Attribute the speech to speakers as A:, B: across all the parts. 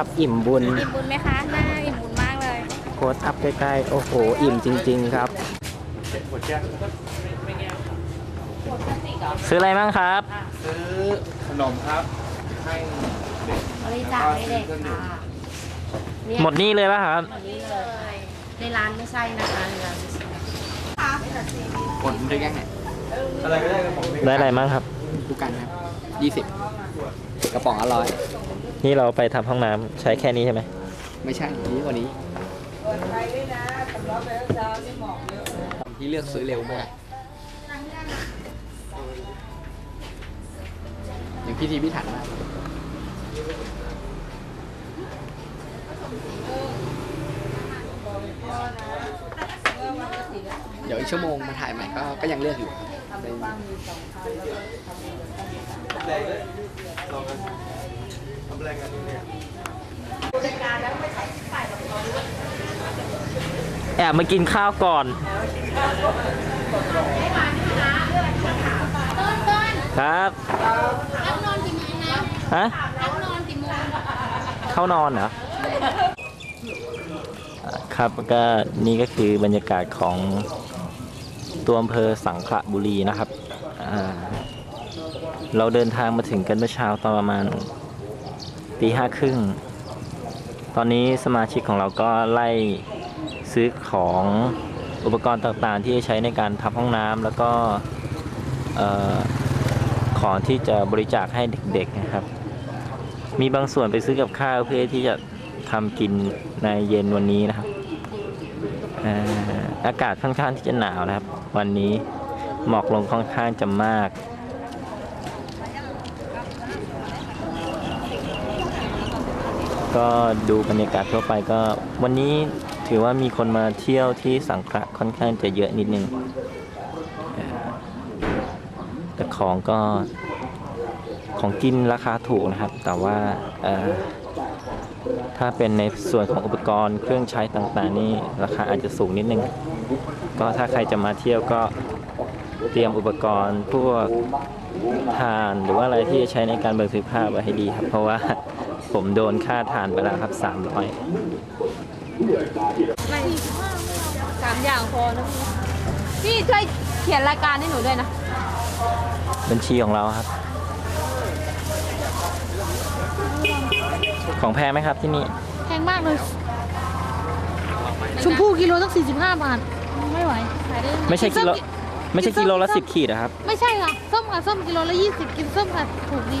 A: ครับอิ่มบุญ
B: อิ่มบุญไหมคะ หน้าอิ่มบุญมากเลย
A: โค้ดอัพใกล้ๆ โอ้โห อิ่มจริง ๆ ครับ ซื้ออะไรบ้างครับ
C: ซื้อขนมครับ ให้เด็ก
B: บริจาคให้เด็กค่ะเนี่ย
A: หมดนี่เลยป่ะครับ
B: หมดนี้เลย ในร้านไม่ใช่นะคะในร้านไม่ใช่
C: ผลด้วยกันอะไรก็ได้กระป๋อง
A: ได้อะไรบ้างครับ
C: ทุกกันครับยี่สิบ กระป๋องอร่อย
A: นี่เราไปทำห้องน้ำใช้แค่นี้ใช่ไหม
C: ไม่ใช่นี้กว่านี้ที่เลือกซื้อเร็วมากอย่างพี่ทีพี่ถันมากเดี๋ยวอีกชั่วโมงมาถ่ายใหม่ก็ก็ยังเลือกอยู่ครับใน
A: แอบมากินข้าวก่อน
B: ต้นต้น
A: ครับ
B: รับนอนกี่โมงนะ
A: ฮะ
B: รับนอนกี่โมง
A: เข้านอนเหรอครับก็นี่ก็คือบรรยากาศของตัวอำเภอสังขละบุรีนะครับอ่า เราเดินทางมาถึงกันเมื่อเช้าตอนประมาณตีห้าครึ่ง ตอนนี้สมาชิกของเราก็ไล่ซื้อของอุปกรณ์ต่างๆ ที่ใช้ในการทำห้องน้ำแล้วก็ของที่จะบริจาคให้เด็กๆนะครับ มีบางส่วนไปซื้อกับข้าวเพื่อที่จะทำกินในเย็นวันนี้นะครับอากาศค่อนข้างที่จะหนาวนะครับ วันนี้หมอกลงค่อนข้างจะมาก ก็ดูบรรยากาศทั่วไปก็วันนี้ถือว่ามีคนมาเที่ยวที่สังขละค่อนข้างจะเยอะนิดนึงเอ่อแต่ของก็ของกินราคาถูกนะครับ แต่ว่าถ้าเป็นในส่วนของอุปกรณ์เครื่องใช้ต่างๆ นี่ราคาอาจจะสูงนิดนึง ก็ถ้าใครจะมาเที่ยวก็เตรียมอุปกรณ์พวกทานหรือว่าอะไรที่จะใช้ในการบันทึกภาพไว้ให้ดีครับ เพราะว่า ผมโดนค่าทานไปแล้วครับ 300
B: ไม่สามอย่างพอนะพี่พี่ช่วยเขียนรายการให้หนูด้วยนะ
A: บัญชีของเราครับ ของแพงไหมครับที่นี่
D: แพงมากเลย ชมพู่กิโลตั้ง45 บาท ไม่ไหวขายได้ยังง
A: ไม่ใช่กิโล
D: นส้
A: ไม่ใช่กิโลละ
D: ส้
A: สิบขีดนะครับ
D: ไม่ใช่ค่ะ ส้มค่ะ ส้มกิโลละ20 กินส้มค่ะ ถูกดี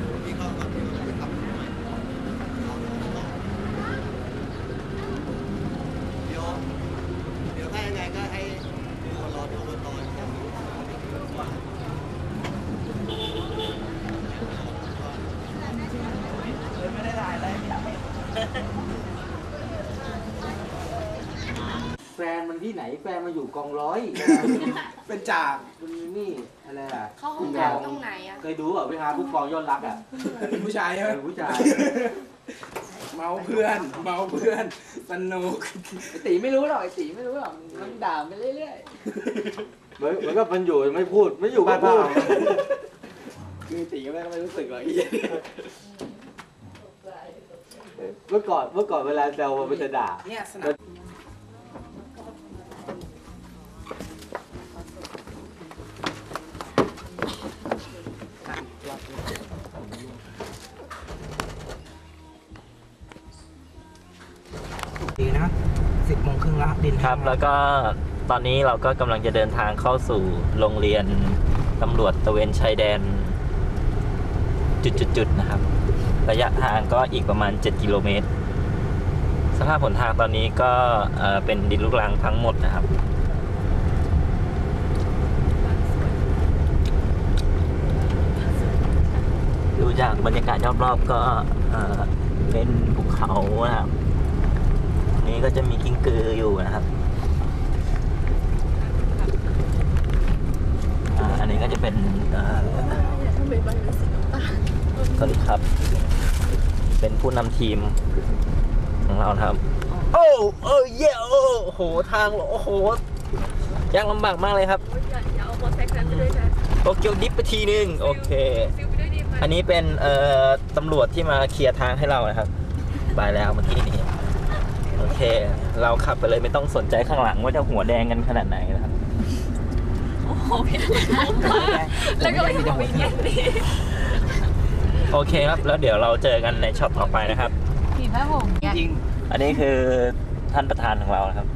E: นมันที่ไหนแฟนมาอยู่กองร้อย
C: เป็นจาก
E: มันนี่อะไรอะ
B: เข้าห้องน้ำตรงไหนอะ
E: เคยดูเปล่าเวลาผู้กองยอดรักอะ
C: เป็นผู้ชายใช่ไหม
E: เป็นผู้ชาย
C: เมาเพื่อน เมาเพื่อนสนุก
E: ไอตีไม่รู้หรอกไอตีไม่รู้หรอกมันด่าไปเรื่อยๆเหมือนเหมือนกับมันอยู่ไม่พูดไม่อยู่ก็พูด
C: คือตีก็ไม่ไม่รู้สึกหรอกอี
E: เมื่อก่อนเมื่อก่อนเวลาแซวมันจะด่า น
A: ครับ แล้วก็ตอนนี้เราก็กำลังจะเดินทางเข้าสู่โรงเรียนตำรวจตระเวนชายแดน จุดๆๆนะครับ ระยะทางก็อีกประมาณ 7 กิโลเมตร สภาพผลทางตอนนี้ก็เอ่อเป็นดินลูกรังทั้งหมดนะครับดูจากบรรยากาศรอบๆก็เอ่อเป็นภูเขานะครับ นี้ก็จะมีกิ้งกืออยู่นะครับอ่าอันนี้ก็จะเป็นเอ่อสวัสดีครับ เป็นผู้นำทีมของเรานะครับ โอ้โอ้เย่โอ้โห ทาง โอ้โหยากลำบากมากเลยครับ
B: อย่าเอาโมเซ็กซ์ไปด้วยนะ
A: โตเกียวดิฟไปทีนึง โอเค
B: ซิลไปด้วยดีไหม
A: อันนี้เป็นเอ่อตำรวจที่มาเคลียร์ทางให้เรานะครับ ไปแล้วเมื่อกี้นี้ โอเค เราขับไปเลยไม่ต้องสนใจข้างหลังว่าจะหัวแดงกันขนาดไหนนะครับ
F: แล้วก็เลยทำอย่างนี้
A: โอเคครับ แล้วเดี๋ยวเราเจอกันในช็อตต่อไปนะครับ
G: ผีแม่ผม
A: อันนี้คือท่านประธานของเรานะครับ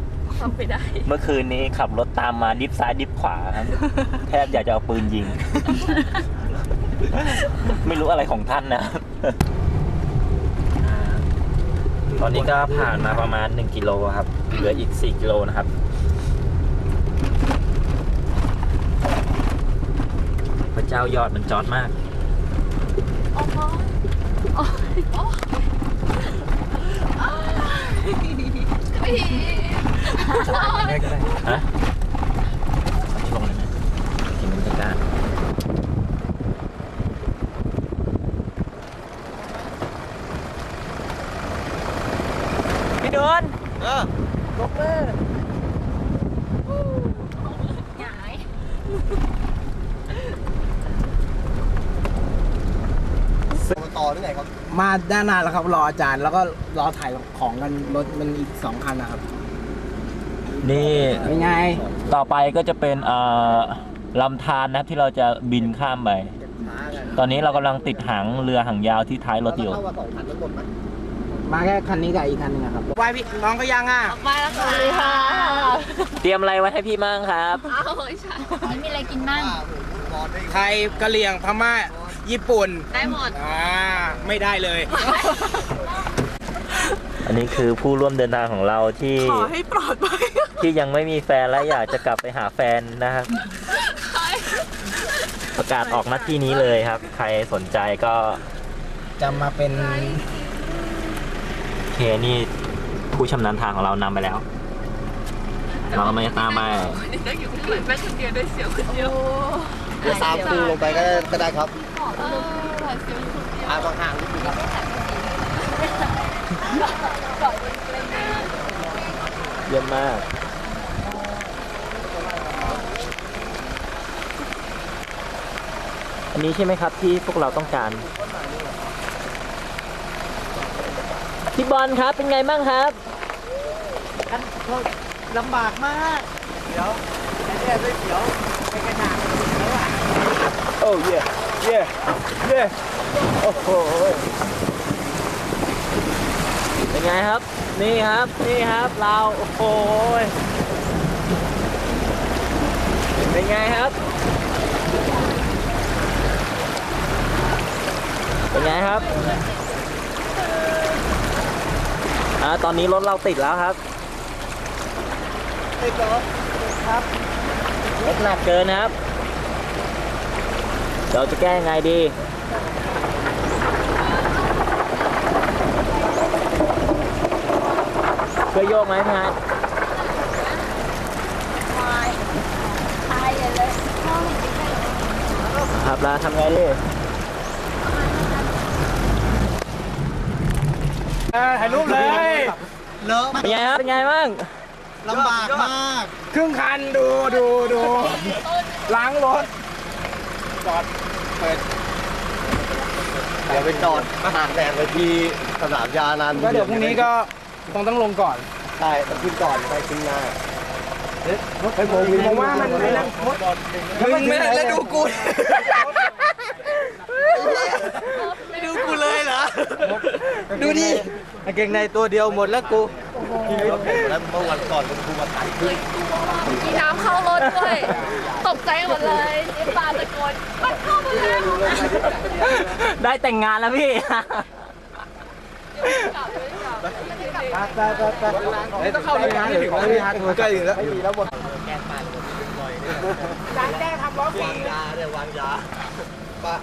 F: ทำไปได้
A: เมื่อคืนนี้ขับรถตามมาดิฟซ้ายดิฟขวาครับแทบอยากจะเอาปืนยิง ไม่รู้อะไรของท่านนะครับ ตอนนี้ก็ผ่านมาประมาณ 1 กิโลครับ เหลืออีก 4 กิโลนะครับพระเจ้ายอดมันจอดมากฮะลงเลยนะกินบรรยากาศพี่โดน
D: ต่อหรือไงครับ
H: มาด้านหน้าแล้วครับรออาจารย์แล้วก็รอถ่ายของกันรถมันอีกสองคันนะครับ
A: นี่
H: เป็นไง
A: ต่อไปก็จะเป็นเอ่อลำธารนะครับที่เราจะบินข้ามไป ตอนนี้เรากำลังติดหางเรือหางยาวที่ท้ายรถอยู่
D: เข้ามาสองพันทั้งหมดไหม
H: มาแค่คันนี้กับอีกคันนึงอะครับวายพี่น้องก็ยังอะ
F: มาแล้วค่ะ
A: เตรียมอะไรไว้ให้พี่มั่งครับ
F: อ้าวใช่มันมีอะไรกินมั่ง
H: ไทยกะเหรี่ยงพม่า ญี่ปุ่น
F: ได้หมด
H: อ่าไม่ได้เลย
A: อันนี้คือผู้ร่วมเดินทางของเราที่
F: ขอให้ปลอดภัย
A: ที่ยังไม่มีแฟนและอยากจะกลับไปหาแฟนนะครับ ประกาศออกหน้าที่นี้เลยครับ ใครสนใจก็
H: จะมาเป็น
A: โอเคนี่ผู้ชำนาญทางของเรานำไปแล้ว เราก็ไม่ตามไป
F: นั่งอยู่ข้างหลังแม่คนเดียวด้วยเสียวคนเดียว
D: เดี๋ยวตามครูลงไปก็ก็ได้ครับ
F: เออเสียวอยู่คนเดียว
D: ทางห่างๆนิดนึงครับ
A: เยี่ยมมากอันนี้ใช่ไหมครับที่พวกเราต้องการพี่บอลครับเป็นไงบ้างครับ
H: ลำบากมาก เดี๋ยวไอ้เนี่ยด้วยเดี๋ยวไปกระดาษแล้วอะ
A: โอ้เย่เย่เย่โอ้โหเป็นไงครับ นี่ครับ นี่ครับเราโอ้โหเป็นไงครับ เป็นไงครับอ่าตอนนี้รถเราติดแล้วครับ
H: ติดเหรอครับ
A: รถหนักเกินนะครับ เราจะแก้ยังไงดีช่วยโยกไหมพี่ฮัทครับแล้วทำไงดี
H: ถ่ายรูปเลย
D: เลอะ
A: เป็นไงครับเป็นไงบ้าง
D: ลำบากมาก
H: ครึ่งคันดูดูดูล้างรถ
D: เดี๋ยวไปจอดห่างแดดไปที่สนามยานาน
H: ก็เดี๋ยวพรุ่งนี้ก็คงต้องลงก่อน
D: ใช่ต้องขึ้นก่อนไปขึ้นหน้า
H: ไปผมผมว่ามันไม่นั่งมึงไม่ได้แล้วดูกู
D: ไม่ดูกูเลยเหรอ ดูดิกางเกงในตัวเดียวหมดแล้วกูแล้วเมื่อวันก่อนคุณครูมาถ่ายคลิป
F: มี น้ำเข้ารถด้วย ตกใจหมดเลยเจ๊ปลาตะโกนมันเข้ามาแล้ว
A: ได้แต่งงานแล้วพี่
H: ไปไปไปต้องเข้าเลยนะถึงแล้วพี่ฮัทใกล้ถึงแล้วไม่มีแล้วหมด
D: แกงปั่นลอย
H: จานแจ้งทำล้อฟรี
D: วางยาเนี่ยวางยาป้า